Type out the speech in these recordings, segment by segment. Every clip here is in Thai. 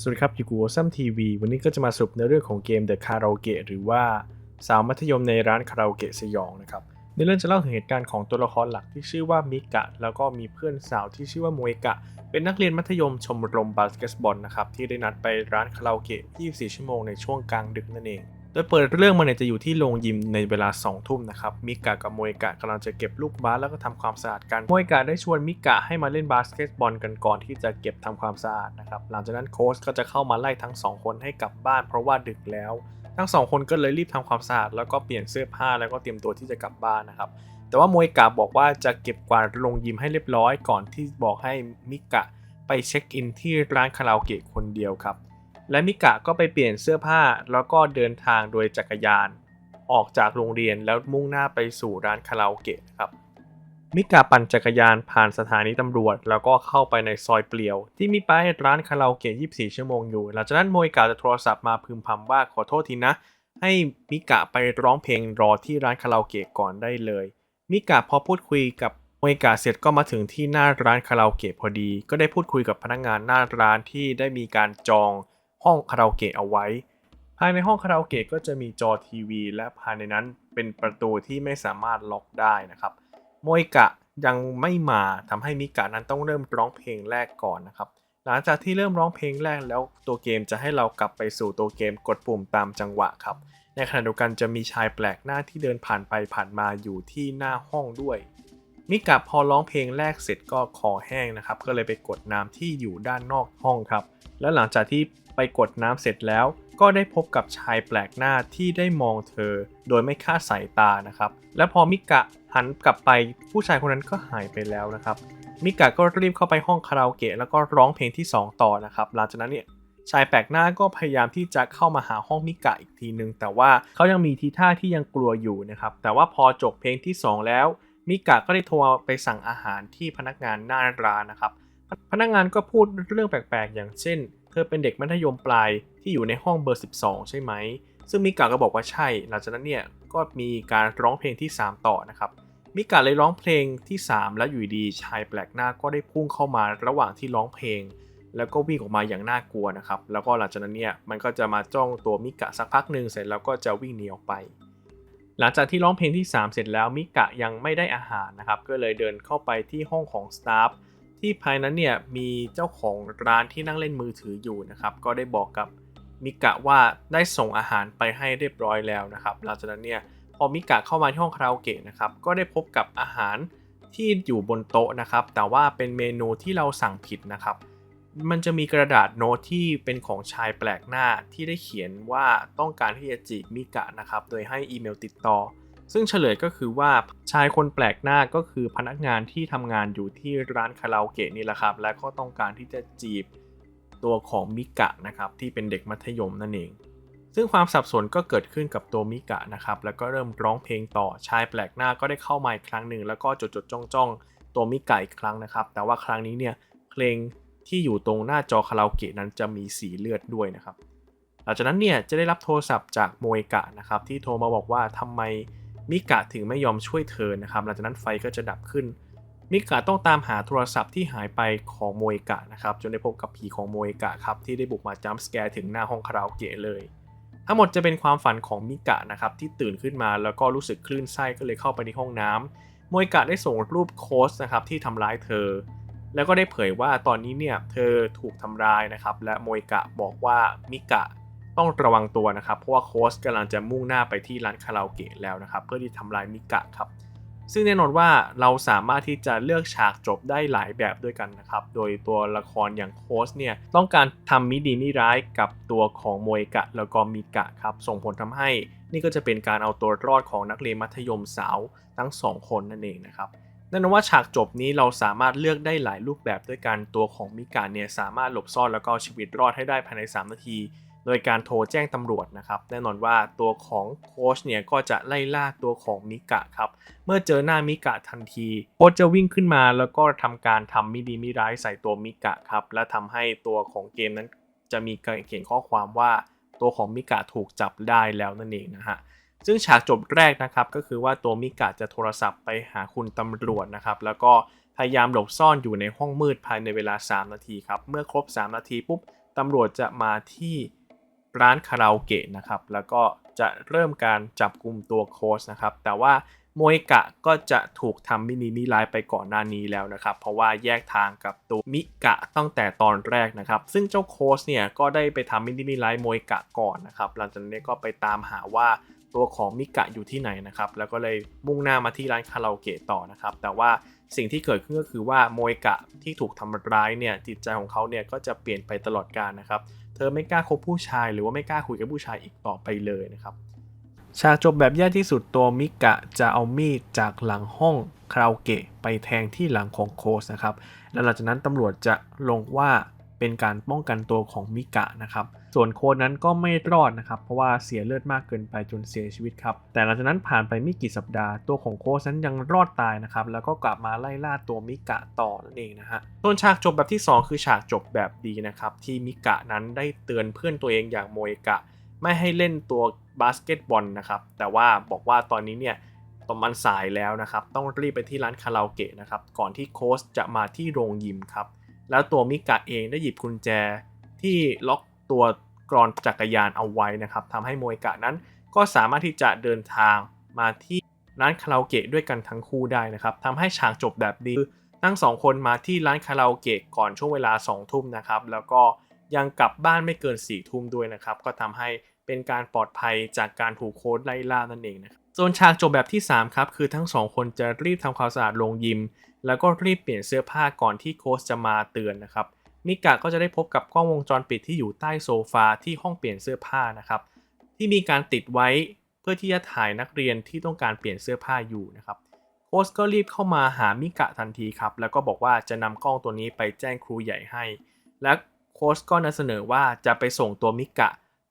สวัสดีครับอยู่กูซัมทีวีวันนี้ก็จะมาสรุปในเรื่องของเกม The Karaoke หรือว่าสาวมัธยมในร้านคาราโอเกะสยองนะครับในเรื่องจะเล่าถึงเหตุการณ์ของตัวละครหลักที่ชื่อว่ามิกะ แล้วก็มีเพื่อนสาวที่ชื่อว่าโมเอกะ เป็นนักเรียนมัธยมชมรมบาสเกตบอลนะครับที่ได้นัดไปร้านคาราโอเกะ 24 ชั่วโมงในช่วงกลางดึกนั่นเอง ดยเปิดเรื่องมาเนี่ยจะอยู่ที่โรงยิมในเวลา 2 ทุ่มนะครับ มิกะกับโมเอกะกำลังจะเก็บลูกบาสแล้วก็ทำความสะอาดกัน โมเอกะได้ชวนมิกะให้มาเล่นบาสเกตบอลกันก่อนที่จะเก็บทำความสะอาดนะครับ หลังจากนั้นโค้ชก็จะเข้ามาไล่ทั้ง 2 คนให้กลับบ้านเพราะว่าดึกแล้ว ทั้งสองคนก็เลยรีบทำความสะอาดแล้วก็เปลี่ยนเสื้อผ้าแล้วก็เตรียมตัวที่จะกลับบ้านนะครับ แต่ว่าโมเอกะบอกว่าจะเก็บกวาดลงยิมให้เรียบร้อยก่อนที่บอกให้มิกะไปเช็คอินที่ร้านคาราโอเกะคนเดียวครับ และมิกะก็ไปเปลี่ยนเสื้อผ้าแล้วก็เดินทางโดยจักรยาน ออกจากโรงเรียนแล้วมุ่งหน้าไปสู่ร้านคาราโอเกะครับ มิกะปั่นจักรยานผ่านสถานีตำรวจ แล้วก็เข้าไปในซอยเปลี่ยว ที่มีป้ายร้านคาราโอเกะ 24 ชั่วโมงอยู่ หลังจากนั้นโมยกะจะโทรศัพท์มาพึมพำว่าขอโทษทีนะ ให้มิกะไปร้องเพลงรอที่ร้านคาราโอเกะก่อนได้เลย มิกะพอพูดคุยกับโมยกะเสร็จก็มาถึงที่หน้าร้านคาราโอเกะพอดี ก็ได้พูดคุยกับพนักงานหน้าร้านที่ได้มีการจอง ห้องคาราโอเกะเอาไว้ ภายในห้องคาราโอเกะก็จะมีจอทีวี และภายในนั้นเป็นประตูที่ไม่สามารถล็อกได้นะครับโมยกะยังไม่มาทำให้มิกะนั้นต้องเริ่มร้องเพลงแรกก่อนนะครับหลังจากที่เริ่มร้องเพลงแรกแล้วตัวเกมจะให้เรากลับไปสู่ตัวเกมกดปุ่มตามจังหวะครับในขณะเดียวกันจะมีชายแปลกหน้าที่เดินผ่านไปผ่านมาอยู่ที่หน้าห้องด้วย มิกะพอร้องเพลงแรกเสร็จก็คอแห้งนะครับ ก็เลยไปกดน้ำที่อยู่ด้านนอกห้องครับ และหลังจากที่ไปกดน้ำเสร็จแล้ว ก็ได้พบกับชายแปลกหน้าที่ได้มองเธอ โดยไม่คาดสายตานะครับ และพอมิกะหันกลับไปผู้ชายคนนั้นก็หายไปแล้วนะครับ มิกะก็รีบเข้าไปห้องคาราโอเกะแล้วก็ร้องเพลงที่ 2 ต่อนะครับ หลังจากนั้นเนี่ยชายแปลกหน้าก็พยายามที่จะเข้ามาหาห้องมิกะอีกทีนึง แต่ว่าเขายังมีทีท่าที่ยังกลัวอยู่นะครับ แต่ว่าพอจบเพลงที่ 2 แล้วมิกะก็ได้โทรไปสั่งอาหารที่พนักงานหน้าร้านนะครับ พนักงานก็พูดเรื่องแปลกๆ อย่างเช่น เธอเป็นเด็กมัธยมปลายที่อยู่ในห้องเบอร์ 12 ใช่ไหม ซึ่งมิกะก็บอกว่าใช่ หลังจากนั้นเนี่ยก็มีการร้องเพลงที่ 3 ต่อนะครับ มิกะเลยร้องเพลงที่ 3 แล้วอยู่ดีชายแปลกหน้าก็ได้พุ่งเข้ามาระหว่างที่ร้องเพลง แล้วก็วิ่งออกมาอย่างน่ากลัวนะครับ แล้วก็หลังจากนั้นเนี่ยมันก็จะมาจ้องตัวมิกะสักพักหนึ่งเสร็จแล้วก็จะวิ่งหนีออกไปหลังจากที่ร้องเพลงที่ 3 เสร็จแล้วมิกะยังไม่ได้อาหารนะครับ ก็เลยเดินเข้าไปที่ห้องของสตาฟ ที่ภายนั้นเนี่ยมีเจ้าของร้านที่นั่งเล่นมือถืออยู่นะครับ ก็ได้บอกกับมิกะว่าได้ส่งอาหารไปให้เรียบร้อยแล้วนะครับหลังจากนั้นเนี่ยพอมิกะเข้ามาที่ห้องคาราโอเกะนะครับก็ได้พบกับอาหารที่อยู่บนโต๊ะนะครับ แต่ว่าเป็นเมนูที่เราสั่งผิดนะครับ มันจะมีกระดาษโน้ตที่เป็นของชายแปลกหน้าที่ได้เขียนว่าต้องการที่จะจีบมิกะนะครับ โดยให้อีเมลติดต่อ ซึ่งเฉลยก็คือว่าชายคนแปลกหน้าก็คือพนักงานที่ทำงานอยู่ที่ร้านคาราโอเกะนี่แหละครับ และก็ต้องการที่จะจีบตัวของมิกะนะครับที่เป็นเด็กมัธยมนั่นเอง ซึ่งความสับสนก็เกิดขึ้นกับตัวมิกะนะครับแล้วก็เริ่มร้องเพลงต่อชายแปลกหน้าก็ได้เข้ามาอีกครั้งหนึ่งแล้วก็จดจดจ้องจ้องตัวมิกะอีกครั้งนะครับ แต่ว่าครั้งนี้เนี่ยเพลงที่อยู่ตรงหน้าจอคาราโอเกะนั้นจะมีสีเลือดด้วยนะครับ หลังจากนั้นเนี่ยจะได้รับโทรศัพท์จากโมเอกะนะครับที่โทรมาบอกว่าทำไม มิกะถึงไม่ยอมช่วยเธอนะครับหลังจากนั้นไฟก็จะดับขึ้น มิกะต้องตามหาโทรศัพท์ที่หายไปของโมเอกะนะครับจนได้พบกับผีของโมเอกะครับที่ได้บุกมาจัมป์สแกร์ถึงหน้าห้องคาราโอเกะเลย ทั้งหมดจะเป็นความฝันของมิกะนะครับที่ตื่นขึ้นมาแล้วก็รู้สึกคลื่นไส้ก็เลยเข้าไปในห้องน้ำโมเอกะได้ส่งรูปโค้ชนะครับที่ทำร้ายเธอ แล้วก็ได้เผยว่าตอนนี้เนี่ยเธอถูกทำร้ายนะครับและโมเอกะบอกว่ามิกะ ต้องระวังตัวนะครับ เพราะว่าโค้ชกำลังจะมุ่งหน้าไปที่ร้านคาราโอเกะแล้วนะครับ เพื่อที่ทำลายมิกะครับซึ่งแน่นอนว่าเราสามารถที่จะเลือกฉากจบได้หลายแบบด้วยกันนะครับ โดยตัวละครอย่างโค้ชเนี่ยต้องการทำมิดีมิร้ายกับตัวของโมเอกะแล้วก็มิกะครับ ส่งผลทำให้นี่ก็จะเป็นการเอาตัวรอดของนักเรียนมัธยมสาวทั้งสองคนนั่นเองนะครับแน่นอนว่าฉากจบนี้เราสามารถเลือกได้หลายรูปแบบด้วยกันตัวของมิกะเนี่ยสามารถหลบซ่อนแล้วก็ชีวิตรอดให้ได้ภายใน 3 นาที โดยการโทรแจ้งตำรวจนะครับ แน่นอนว่าตัวของโค้ชเนี่ยก็จะไล่ล่าตัวของมิกะครับ เมื่อเจอหน้ามิกะทันทีโค้ชจะวิ่งขึ้นมาแล้วก็ทำการทำมิดีมิร้ายใส่ตัวมิกะครับ และทำให้ตัวของเกมนั้นจะมีการเขียนข้อความว่าตัวของมิกะถูกจับได้แล้วนั่นเองนะฮะซึ่งฉากจบแรกนะครับก็คือว่าตัวมิกะจะโทรศัพท์ไปหาคุณตำรวจนะครับแล้วก็พยายามหลบซ่อนอยู่ในห้องมืดภายในเวลา 3 นาทีครับ เมื่อครบ 3 นาทีปุ๊บตำรวจจะมาที่ ร้านคาราโอเกะนะครับ แล้วก็จะเริ่มการจับกลุ่มตัวโค้ชนะครับ แต่ว่าโมเอกะก็จะถูกทำมินิมิไลไปก่อนหน้านี้แล้วนะครับ เพราะว่าแยกทางกับตัวมิกะตั้งแต่ตอนแรกนะครับ ซึ่งเจ้าโค้ชเนี่ยก็ได้ไปทำมินิมิไลโมเอกะก่อนนะครับ หลังจากนี้ก็ไปตามหาว่าตัวของมิกะอยู่ที่ไหนนะครับ แล้วก็เลยมุ่งหน้ามาที่ร้านคาราโอเกะต่อนะครับ แต่ว่าสิ่งที่เกิดขึ้นก็คือว่าโมเอกะที่ถูกทำร้ายเนี่ยจิตใจของเขาเนี่ยก็จะเปลี่ยนไปตลอดกาลนะครับ เธอไม่กล้าคบผู้ชายหรือว่าไม่กล้าคุยกับผู้ชายอีกต่อไปเลยนะครับ ฉากจบแบบแย่ที่สุดตัวมิกะจะเอามีดจากหลังห้องคาราโอเกะไปแทงที่หลังของโคสนะครับ และหลังจากนั้นตำรวจจะลงว่า เป็นการป้องกันตัวของมิกะนะครับ ส่วนโค้ดนั้นก็ไม่รอดนะครับ เพราะว่าเสียเลือดมากเกินไปจนเสียชีวิตครับ แต่หลังจากนั้นผ่านไปไม่กี่สัปดาห์ ตัวของโค้ดนั้นยังรอดตายนะครับ แล้วก็กลับมาไล่ล่าตัวมิกะต่อนั่นเองนะฮะ ส่วนฉากจบแบบที่ 2 คือฉากจบแบบดีนะครับ ที่มิกะนั้นได้เตือนเพื่อนตัวเองอย่างโมเอกะ ไม่ให้เล่นตัวบาสเกตบอลนะครับ แต่ว่าบอกว่าตอนนี้เนี่ยตอนมันสายแล้วนะครับ ต้องรีบไปที่ร้านคาราโอเกะนะครับ ก่อนที่โค้ชจะมาที่โรงยิมครับ แล้วตัวมิกะเองได้หยิบกุญแจที่ล็อกตัวกรอนจักรยานเอาไว้นะครับทำให้โมเอกะนั้นก็สามารถที่จะเดินทางมาที่ร้านคาราโอเกะด้วยกันทั้งคู่ได้นะครับทำให้ฉากจบแบบดีทั้งสองคนมาที่ร้านคาราโอเกะก่อนช่วงเวลา2ทุ่มนะครับแล้วก็ยังกลับบ้านไม่เกิน4ี่ทุ่มด้วยนะครับ ก็ทำให้เป็นการปลอดภัยจากการถูกโค้ดไล่ล่านั่นเองนะครับ ส่วนฉากจบแบบที่ 3 ครับ คือทั้งสองคนจะรีบทำความสะอาดโรงยิม แล้วก็รีบเปลี่ยนเสื้อผ้าก่อนที่โค้ชจะมาเตือนนะครับมิกะก็จะได้พบกับกล้องวงจรปิดที่อยู่ใต้โซฟาที่ห้องเปลี่ยนเสื้อผ้านะครับ ที่มีการติดไว้เพื่อที่จะถ่ายนักเรียนที่ต้องการเปลี่ยนเสื้อผ้าอยู่นะครับโค้ชก็รีบเข้ามาหามิกะทันทีครับ แล้วก็บอกว่าจะนำกล้องตัวนี้ไปแจ้งครูใหญ่ให้ และโค้ชก็นำเสนอว่าจะไปส่งตัวมิกะ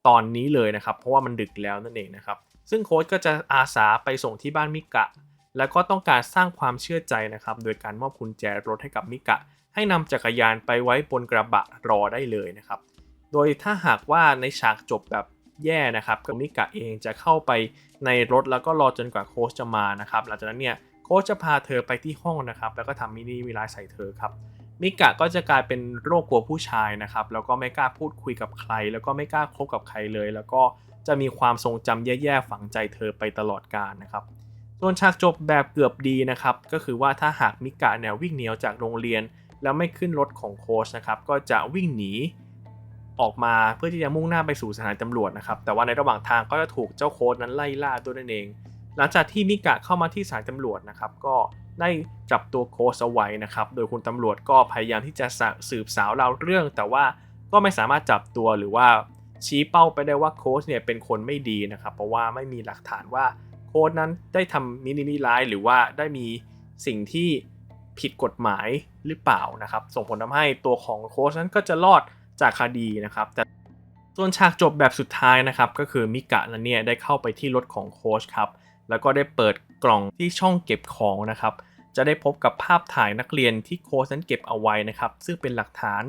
ตอนนี้เลยนะครับ เพราะว่ามันดึกแล้วนั่นเองนะครับ ซึ่งโค้ชก็จะอาสาไปส่งที่บ้านมิกะ แล้วก็ต้องการสร้างความเชื่อใจนะครับ โดยการมอบกุญแจรถให้กับมิกะ ให้นำจักรยานไปไว้บนกระบะรอได้เลยนะครับ โดยถ้าหากว่าในฉากจบแบบแย่นะครับก็มิกะเองจะเข้าไปในรถแล้วก็รอจนกว่าโค้ชจะมานะครับ หลังจากนั้นเนี่ยโค้ชจะพาเธอไปที่ห้องนะครับ แล้วก็ทำมินิวิไลใส่เธอครับมิกะก็จะกลายเป็นโรคกลัวผู้ชายนะครับ แล้วก็ไม่กล้าพูดคุยกับใคร แล้วก็ไม่กล้าคบกับใครเลย แล้วก็ จะมีความทรงจำแย่ๆฝังใจเธอไปตลอดกาลนะครับส่วนฉากจบแบบเกือบดีนะครับ ก็คือว่าถ้าหากมิกะเนี่ยวิ่งหนีออกจากโรงเรียน แล้วไม่ขึ้นรถของโค้ชนะครับ ก็จะวิ่งหนีออกมาเพื่อที่จะมุ่งหน้าไปสู่สถานีตำรวจนะครับ แต่ว่าในระหว่างทางก็จะถูกเจ้าโค้ชนั้นไล่ล่าด้วยนั่นเอง หลังจากที่มิกะเข้ามาที่สถานีตำรวจนะครับ ก็ได้จับตัวโค้ชเอาไว้นะครับ โดยคุณตำรวจก็พยายามที่จะสืบสาวราวเรื่อง แต่ว่าก็ไม่สามารถจับตัวหรือว่า ชี้เป้าไปได้ว่าโค้ชเนี่ยเป็นคนไม่ดีนะครับ เพราะว่าไม่มีหลักฐานว่าโค้ชนั้นได้ทำมินิมิไลฟ์หรือว่าได้มีสิ่งที่ผิดกฎหมายหรือเปล่านะครับ ส่งผลทำให้ตัวของโค้ชนั้นก็จะรอดจากคดีนะครับแต่ส่วนฉากจบแบบสุดท้ายนะครับ ก็คือมิกะนั้นเนี่ยได้เข้าไปที่รถของโค้ชครับ แล้วก็ได้เปิดกล่องที่ช่องเก็บของนะครับ จะได้พบกับภาพถ่ายนักเรียนที่โค้ชนั้นเก็บเอาไว้นะครับ ซึ่งเป็นหลักฐาน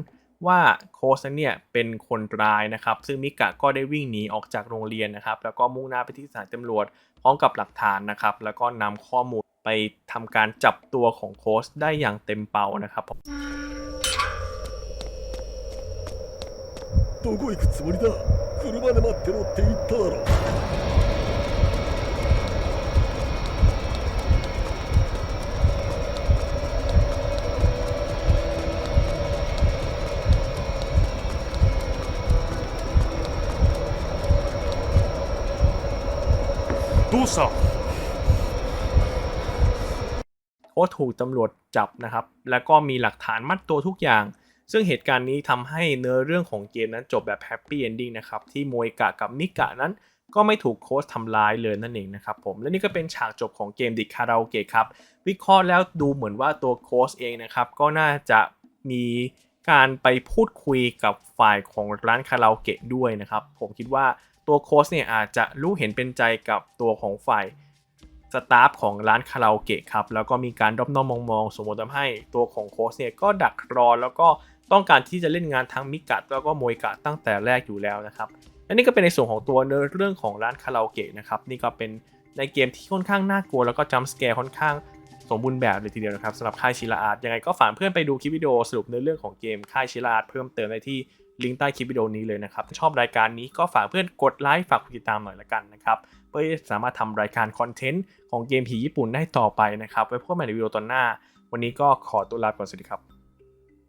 ว่าโค้ชนั้นเนี่ยเป็นคนร้ายนะครับ ซึ่งมิกะก็ได้วิ่งหนีออกจากโรงเรียนนะครับ แล้วก็มุ่งหน้าไปที่สถานตำรวจพร้อมกับหลักฐานนะครับ แล้วก็นำข้อมูลไปทำการจับตัวของโค้ชได้อย่างเต็มเป่านะครับ どこ行くつもりだ車で待ってろって言っただろ สอบโอ้ถูกตำรวจจับนะครับ แล้วก็มีหลักฐานมัดตัวทุกอย่าง ซึ่งเหตุการณ์นี้ทำให้เนื้อเรื่องของเกมนั้นจบแบบแฮปปี้เอนดิ้งนะครับ ที่โมยกะกับนิกะนั้นก็ไม่ถูกโค้ชทำร้ายเลยนั่นเองนะครับผม และนี่ก็เป็นฉากจบของเกมดิคาราโอเกะครับ วิเคราะห์แล้วดูเหมือนว่าตัวโค้ชเองนะครับ ก็น่าจะมีการไปพูดคุยกับฝ่ายของร้านคาราโอเกะด้วยนะครับ ผมคิดว่า ตัวโค้ชเนี่ยอาจจะรู้เห็นเป็นใจกับตัวของฝ่ายสตาฟของร้านคาราโอเกะครับ แล้วก็มีการด้อมๆมองๆสมมติทำให้ตัวของโค้ชเนี่ยก็ดักรอแล้วก็ต้องการที่จะเล่นงานทั้งมิกะแล้วก็โมยกะตั้งแต่แรกอยู่แล้วนะครับและนี่ก็เป็นในส่วนของตัวเนื้อเรื่องของร้านคาราโอเกะนะครับนี่ก็เป็นในเกมที่ค่อนข้างน่ากลัวแล้วก็จัมป์สแกร์ค่อนข้างสมบูรณ์แบบเลยทีเดียวนะครับสำหรับค่ายชิลาอาร์ตยังไงก็ฝากเพื่อนไปดูคลิปวิดีโอสรุปเนื้อเรื่องของเกมค่ายชิลาอาร์ตเพิ่มเติมได้ที่ ลิงก์ใต้คลิปวิดีโอนี้เลยนะครับชอบรายการนี้ก็ฝากเพื่อนกดไลค์ฝากกดติดตามหน่อยละกันนะครับเพื่อสามารถทำรายการคอนเทนต์ของเกมผีญี่ปุ่นได้ต่อไปนะครับไว้พบกันใหม่ในวิดีโอตอนหน้า วันนี้ก็ขอตัวลาไปก่อนสวัสดีครับ